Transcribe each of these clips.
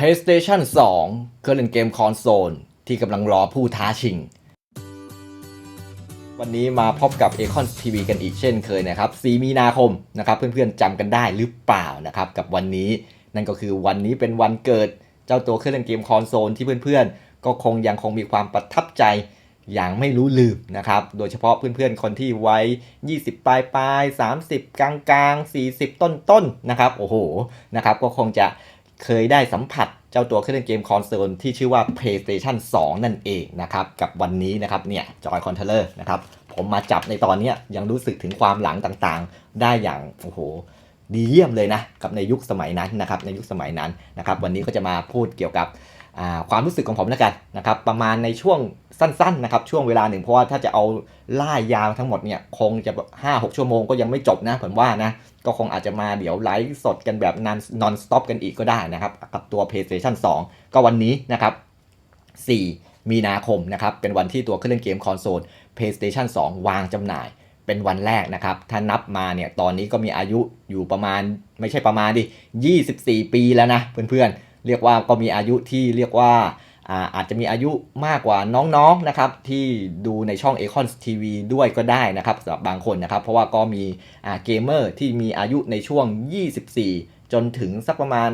PlayStation 2 เครื่องเล่นเกมคอนโซลที่กำลังรอผู้ท้าชิง วันนี้มาพบกับ a c o n TV กันอีกเช่นเคยนะครับ4มีนาคมนะครับเพื่อนๆจำกันได้หรือเปล่านะครับกับวันนี้นั่นก็คือวันนี้เป็นวันเกิดเจ้าตัวเครื่องเล่นเกมคอนโซลที่เพื่อนๆ ก็คงยังคงมีความประทับใจอย่างไม่รู้ลืมนะครับ โดยเฉพาะเพื่อนๆ คนที่ไว้ 20 ปลายปลาย30 กลางกลาง40 ต้นต้นๆนะครับ โอ้โห นะครับ ก็คงจะ เคยได้สัมผัสเจ้าตัวเครื่องเกมคอนโซลที่ชื่อว่า PlayStation 2 นั่นเองนะครับ กับวันนี้นะครับเนี่ยจอยคอนเทเลอร์นะครับ ผมมาจับในตอนนี้ยังรู้สึกถึงความหลังต่างๆ ได้อย่างโอ้โหดีเยี่ยมเลยนะกับในยุคสมัยนั้นนะครับในยุคสมัยนั้นนะครับ วันนี้ก็จะมาพูดเกี่ยวกับ ความรู้สึกของผมแล้วกันนะครับประมาณในช่วงสั้นๆนะครับช่วงเวลาหนึ่งเพราะว่าถ้าจะเอาล่ายาวทั้งหมดเนี่ยคงจะห้าหกชั่วโมงก็ยังไม่จบนะผมว่านะก็คงอาจจะมาเดี๋ยวไลฟ์สดกันแบบน non stop กันอีกก็ได้นะครับกับตัว PlayStation 2 ก็วันนี้นะครับ 4 มีนาคมนะครับเป็นวันที่ตัวเครื่องเล่นเกมคอนโซล PlayStation 2 วางจำหน่ายเป็นวันแรกนะครับ ถ้านับมาเนี่ยตอนนี้ก็มีอายุอยู่ประมาณไม่ใช่ประมาณดิ 24 ปีแล้วนะเพื่อนๆ เรียกว่าก็มีอายุที่เรียกว่าอาจจะมีอายุมากกว่าน้องๆนะครับที่ดูในช่อง a c o n TV ด้วยก็ได้นะครับสำหรับบางคนนะครับ เพราะว่าก็มีเกมเมอร์ที่มีอายุในช่วง 24 จนถึงสักประมาณ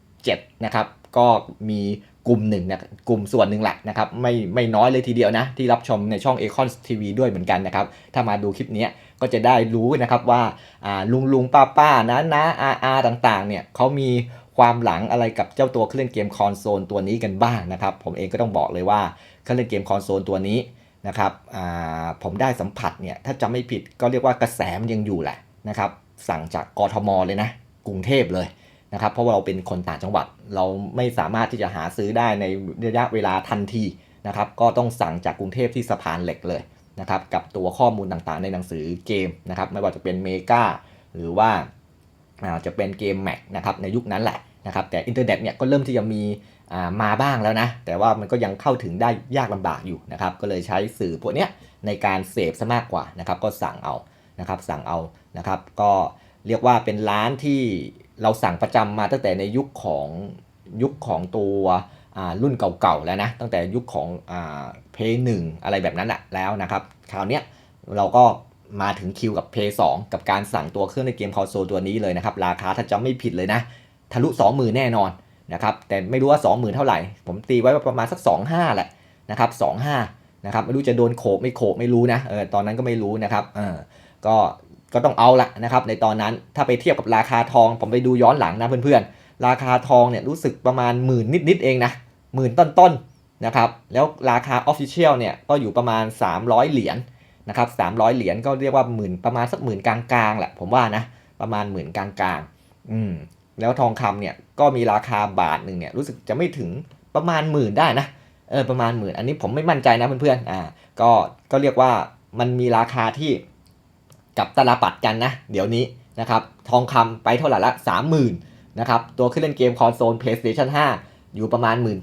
17 นะครับ ก็มีกลุ่มหนึ่งนะกลุ่มส่วนหนึ่งแหละนะครับไม่ไม่น้อยเลยทีเดียวนะ ที่รับชมในช่อง a c o n TV ด้วยเหมือนกันนะครับ ถ้ามาดูคลิปนี้ก็จะได้รู้นะครับว่าอ่าลุงลุงป้าป้านะนะอาอาต่างๆเนี่ยเขามี ความหลังอะไรกับเจ้าตัวเครื่องเกมคอนโซลตัวนี้กันบ้างนะครับ ผมเองก็ต้องบอกเลยว่าเครื่องเกมคอนโซลตัวนี้นะครับผมได้สัมผัสเนี่ยถ้าจำไม่ผิดก็เรียกว่ากระแสมันยังอยู่แหละนะครับสั่งจากกทมเลยนะ กรุงเทพเลยนะครับเพราะว่าเราเป็นคนต่างจังหวัด เราไม่สามารถที่จะหาซื้อได้ในระยะเวลาทันทีนะครับก็ต้องสั่งจากกรุงเทพที่สะพานเหล็กเลยนะครับกับตัวข้อมูลต่างๆ ในหนังสือเกมนะครับไม่ว่าจะเป็นเมกาหรือว่า จะเป็นเกมแม็กนะครับในยุคนั้นแหละนะครับแต่อินเทอร์เน็ตเนี่ยก็เริ่มที่จะมีมาบ้างแล้วนะ แต่ว่ามันก็ยังเข้าถึงได้ยากลำบากอยู่นะครับก็เลยใช้สื่อพวกเนี้ยในการเสพซะมากกว่านะครับก็สั่งเอานะครับสั่งเอานะครับก็เรียกว่าเป็นร้านที่เราสั่งประจำมาตั้งแต่ในยุคของยุคของตัวรุ่นเก่าๆแล้วนะตั้งแต่ยุคของเพย์หนึ่งอะไรแบบนั้นแหละแล้วนะครับคราวเนี้ยเราก็ มาถึงคิวกับ p 2กับการสั่งตัวเครื่องในเกมคอนโซลตัวนี้เลยนะครับ ราคาถ้าจำไม่ผิดเลยนะ ทะลุ 20,000 แน่นอนนะครับแต่ไม่รู้ว่า 20,000 เท่าไหร่ ผมตีไว้ประมาณสัก 25แหละนะครับ25นะครับไม่รู้จะโดนโขกไม่โขกไม่รู้นะเออตอนนั้นก็ไม่รู้นะครับเออก็ก็ต้องเอาละนะครับในตอนนั้นถ้าไปเทียบกับราคาทอง ผมไปดูย้อนหลังนะเพื่อนๆ ราคาทองเนี่ยรู้สึกประมาณหมื่นนิดๆเองนะหมื่นต้นๆนะครับแล้วราคาออฟฟิเชียลเนี่ยก็อยู่ประมาณ 300 เหรียญ นะครับ300เหรียญก็เรียกว่าหมื่นประมาณสักหมื่นกลางๆแหละผมว่านะประมาณหมื่นกลางๆอืมแล้วทองคำเนี่ยก็มีราคาบาทหนึ่งเนี่ยรู้สึกจะไม่ถึงประมาณหมื่นได้นะเออประมาณหมื่นอันนี้ผมไม่มั่นใจนะเพื่อนๆอ่าก็ก็เรียกว่ามันมีราคาที่กับตลาปัดกันนะ เดี๋ยวนี้นะครับทองคำไปเท่าไหร่ละสามหมื่นนะครับตัวเครื่องเล่นเกมคอนโซล PlayStation 5 อยู่ประมาณ 1 8ื่น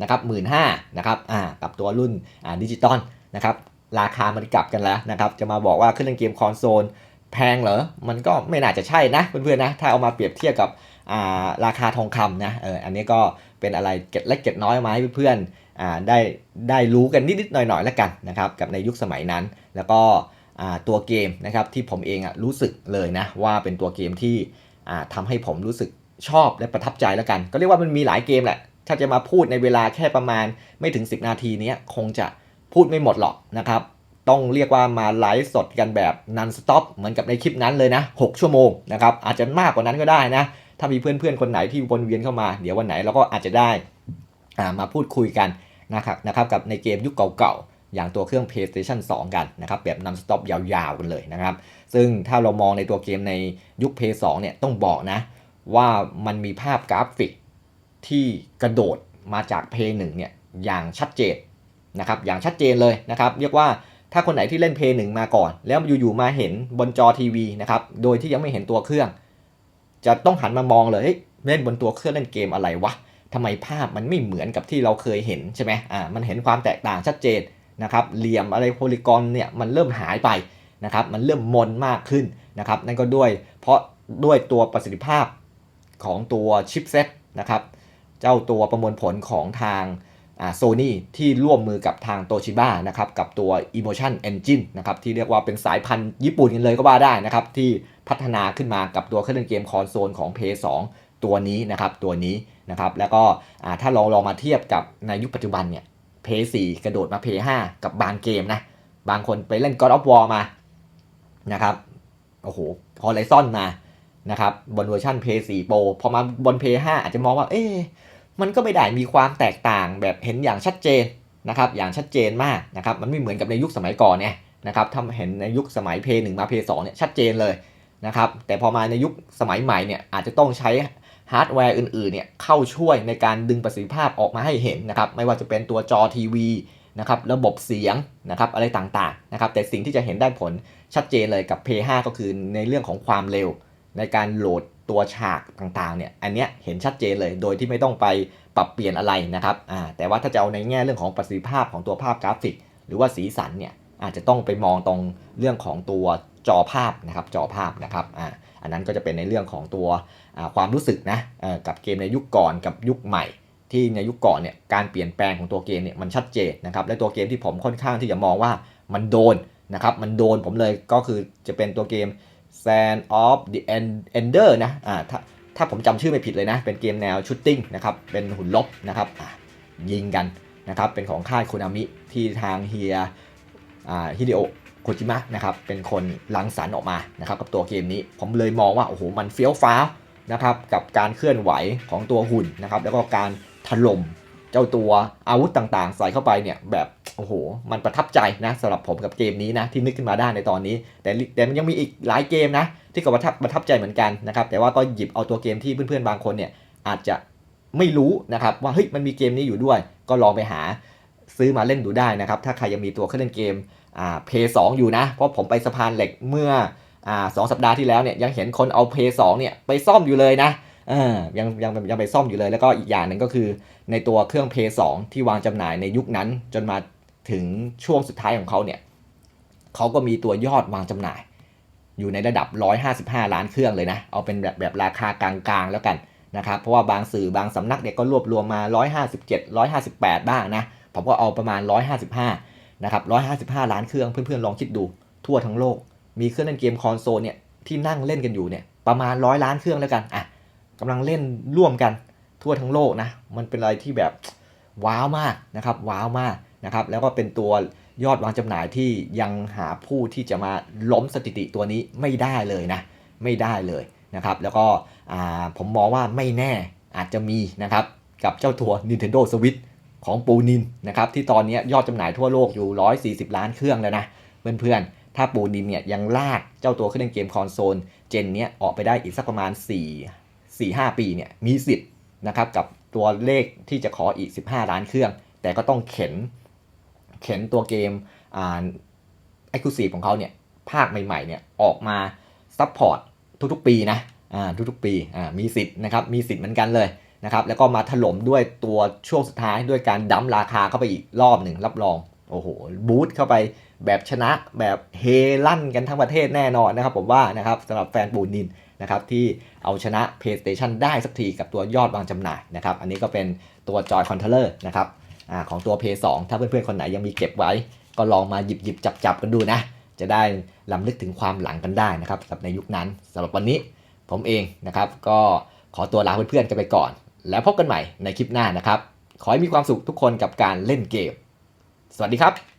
นะครับหมื่นห้านะครับอ่ากับตัวรุ่นอ่าดิจิตอลนะครับ ราคามันกลับกันแล้วนะครับ จะมาบอกว่าเครื่องเล่นเกมคอนโซลแพงเหรอ มันก็ไม่น่าจะใช่นะเพื่อนๆนะ ถ้าเอามาเปรียบเทียบกับาราคาทองคำนะเอออันนี้ก็เป็นอะไรเก็ดเล็กเก็ดน้อยมาให้เพื่อนๆได้ได้รู้กันนิดๆหน่อยๆแล้วกันนะครับกับในยุคสมัยนั้น แล้วก็ตัวเกมนะครับที่ผมเองอะรู้สึกเลยนะว่าเป็นตัวเกมที่อ่าทำให้ผมรู้สึกชอบและประทับใจแล้วกัน ก็เรียกว่ามันมีหลายเกมแหละ ถ้าจะมาพูดในเวลาแค่ประมาณไม่ถึง 10 นาทีนี้คงจะ พูดไม่หมดหรอกนะครับ ต้องเรียกว่ามาไลฟ์สดกันแบบนันสต็อปเหมือนกับในคลิปนั้นเลยนะ 6 ชั่วโมงนะครับอาจจะมากกว่านั้นก็ได้นะ ถ้ามีเพื่อนๆ คนไหนที่วนเวียนเข้ามา เดี๋ยววันไหนเราก็อาจจะได้มาพูดคุยกันนะครับนะครับกับในเกมยุคเก่าๆ อย่างตัวเครื่อง PlayStation 2 กันนะครับแบบนันสต็อปยาวๆ กันเลยนะครับ ซึ่งถ้าเรามองในตัวเกมในยุค Play 2เนี่ยต้องบอกนะว่ามันมีภาพกราฟิกที่กระโดดมาจาก P1 เนี่ยอย่างชัดเจน นะครับอย่างชัดเจนเลยนะครับเรียกว่าถ้าคนไหนที่เล่นเพย์หนึ่งมาก่อน แล้วอยู่ๆมาเห็นบนจอทีวีนะครับโดยที่ยังไม่เห็นตัวเครื่อง จะต้องหันมามองเลยเฮ้ยเล่นบนตัวเครื่องเล่นเกมอะไรวะทำไมภาพมันไม่เหมือนกับที่เราเคยเห็นใช่ไหมอ่ามันเห็นความแตกต่างชัดเจนนะครับเหลี่ยมอะไรโพลีกอนเนี่ยมันเริ่มหายไปนะครับมันเริ่มมนมากขึ้นนะครับนั่นก็ด้วยเพราะด้วยตัวประสิทธิภาพของตัวชิปเซ็ตนะครับเจ้าตัวประมวลผลของทาง โซนี่ที่ร่วมมือกับทางโตชิบ้านะครับกับตัว Emotion Engine นะครับที่เรียกว่าเป็นสายพันธุ์ญี่ปุ่นกันเลยก็ว่าได้นะครับที่พัฒนาขึ้นมากับตัวเครื่องเล่นเกมคอนโซลของ p 2ตัวนี้นะครับตัวนี้นะครับแล้วก็ถ้าลองลองมาเทียบกับในยุคปัจจุบันเนี่ย p 4กระโดดมา p 5กับบางเกมนะบางคนไปเล่น God of War มานะครับโอ้โห Horizon มานะครับบนเวอร์ชัน p 4 Pro พอมาบน p 5อาจจะมองว่าเอ๊ะ มันก็ไม่ได้มีความแตกต่างแบบเห็นอย่างชัดเจนนะครับอย่างชัดเจนมากนะครับมันไม่เหมือนกับในยุคสมัยก่อนเนี่ยนะครับถ้าเห็นในยุคสมัย p 1มา p 2เนี่ยชัดเจนเลยนะครับแต่พอมาในยุคสมัยใหม่เนี่ยอาจจะต้องใช้ฮาร์ดแวร์อื่นๆเนี่ยเข้าช่วยในการดึงประสิทธิภาพออกมาให้เห็นนะครับไม่ว่าจะเป็นตัวจอทีวีนะครับระบบเสียงนะครับอะไรต่างๆนะครับแต่สิ่งที่จะเห็นได้ผลชัดเจนเลยกับ p 5 ก็คือในเรื่องของความเร็ว ในการโหลด ตัวฉากต่างๆเนี่ยอันเนี้ยเห็นชัดเจนเลยโดยที่ไม่ต้องไปปรับเปลี่ยนอะไรนะครับอ่าแต่ว่าถ้าจะเอาในแง่เรื่องของประสิทธิภาพของตัวภาพกราฟิก หรือว่าสีสันเนี่ยอาจจะต้องไปมองตรงเรื่องของตัวจอภาพนะครับจอภาพนะครับอ่าอันนั้นก็จะเป็นในเรื่องของตัวความรู้สึกนะกับเกมในยุคก่อนกับยุคใหม่ ที่ในยุคก่อนเนี่ยการเปลี่ยนแปลงของตัวเกมเนี่ยมันชัดเจนนะครับและตัวเกมที่ผมค่อนข้างที่จะมองว่ามันโดนนะครับมันโดนผมเลยก็คือจะเป็นตัวเกม Sand of the Ender นะอ่าถ้าถ้าผมจำชื่อไม่ผิดเลยนะ เป็นเกมแนวชูตติ้งนะครับ เป็นหุ่นลบนะครับยิงกันนะครับ เป็นของค่ายโคนามิที่ทางเฮียฮิเดโอโคจิมะนะครับ เป็นคนลังสรรค์ออกมานะครับกับตัวเกมนี้ ผมเลยมองว่า โอ้โห มันเฟี้ยวฟ้าวนะครับ กับการเคลื่อนไหวของตัวหุ่นนะครับ แล้วก็การถล่ม เจ้าตัวอาวุธต่างๆ ใส่เข้าไปเนี่ยแบบโอ้โห มันประทับใจนะสำหรับผมกับเกมนี้นะที่นึกขึ้นมาได้ในตอนนี้ แต่แต่มันยังมีอีกหลายเกมนะที่ก็ประทับประทับใจเหมือนกันนะครับแต่ว่าก็หยิบเอาตัวเกมที่เพื่อนๆบางคนเนี่ยอาจจะไม่รู้นะครับว่าเฮ้ยมันมีเกมนี้อยู่ด้วย ก็ลองไปหาซื้อมาเล่นดูได้นะครับถ้าใครยังมีตัวเครื่องเล่นเกมอ่าเพย์สอยู่นะ เพราะผมไปสะพานเหล็กเมื่ออ่าสองสัปดาห์ที่แล้วเนี่ยยังเห็นคนเอาเพย์สเนี่ยไปซ่อมอยู่เลยนะ ออยังยังยังไปซ่อมอยู่เลย แล้วก็อีกอย่างหนึ่งก็คือ ในตัวเครื่องเพย์สที่วางจำหน่ายในยุคนั้น จนมาถึงช่วงสุดท้ายของเขาเนี่ยเขาก็มีตัวยอดวางจำหน่าย อยู่ในระดับ 155 ล้านเครื่องเลยนะ เอาเป็นแบบแบบราคากลางๆแล้วกันนะครับ เพราะว่าบางสื่อบางสำนักเนี่ยก็รวบรวมมา 157 158 บ้างนะ ผมก็เอาประมาณ 155 นะครับ 155 ล้านเครื่องเพื่อนๆลองคิดดูทั่วทั้งโลก มีเครื่องเล่นเกมคอนโซลเนี่ยที่นั่งเล่นกันอยู่เนี่ยประมาณ 100 ล้านเครื่องแล้วกันอะ กำลังเล่นร่วมกันทั่วทั้งโลกนะ มันเป็นอะไรที่แบบว้าวมากนะครับ ว้าวมากนะครับ แล้วก็เป็นตัวยอดวางจำหน่ายที่ยังหาผู้ที่จะมาล้มสถิติตัวนี้ไม่ได้เลยนะ ไม่ได้เลยนะครับ แล้วก็ผมมองว่าไม่แน่อาจจะมีนะครับ กับเจ้าตัว Nintendo Switch ของปูนินนะครับ ที่ตอนนี้ยอดจำหน่ายทั่วโลกอยู่ 140 ล้านเครื่องแล้วนะเพื่อนๆ ถ้าปูนินเนี่ยยังลากเจ้าตัวเครื่องเกมคอนโซลเจนนี้ออกไปได้อีกสักประมาณ 4 4 5 ปีเนี่ยมีสิทธิ์นะครับกับตัวเลขที่จะขออีก 15 ล้านเครื่อง แต่ก็ต้องเข็นเข็นตัวเกมอ่าเอ็กซ์คลูซีฟของเขาเนี่ยภาคใหม่ๆเนี่ยออกมาซัพพอร์ตทุกๆปีนะอ่าทุกๆปีอ่ามีสิทธิ์นะครับมีสิทธิ์เหมือนกันเลยนะครับแล้วก็มาถล่มด้วยตัวช่วงสุดท้ายด้วยการดั้มราคาเข้าไปอีกรอบหนึ่งรับรองโอ้โหบูตเข้าไปแบบชนะแบบเฮลั่นกันทั้งประเทศแน่นอนนะครับผมว่านะครับสำหรับแฟนปูนิน นะครับที่เอาชนะ PlayStation ได้สักทีกับตัวยอดวางจำหน่ายนะครับอันนี้ก็เป็นตัวจอยคอนโทรลเลอร์นะครับอของตัว p 2ถ้าเพื่อนๆ คนไหนยังมีเก็บไว้ ก็ลองมาหยิบหยิบจับจับกันดูนะ จะได้ลำลึกถึงความหลังกันได้นะครับสำหรับในยุคนั้นสำหรับวันนี้ผมเองนะครับ ก็ขอตัวลาเพื่อนๆกันไปก่อน แล้วพบกันใหม่ในคลิปหน้านะครับ ขอให้มีความสุขทุกคนกับการเล่นเกม สวัสดีครับ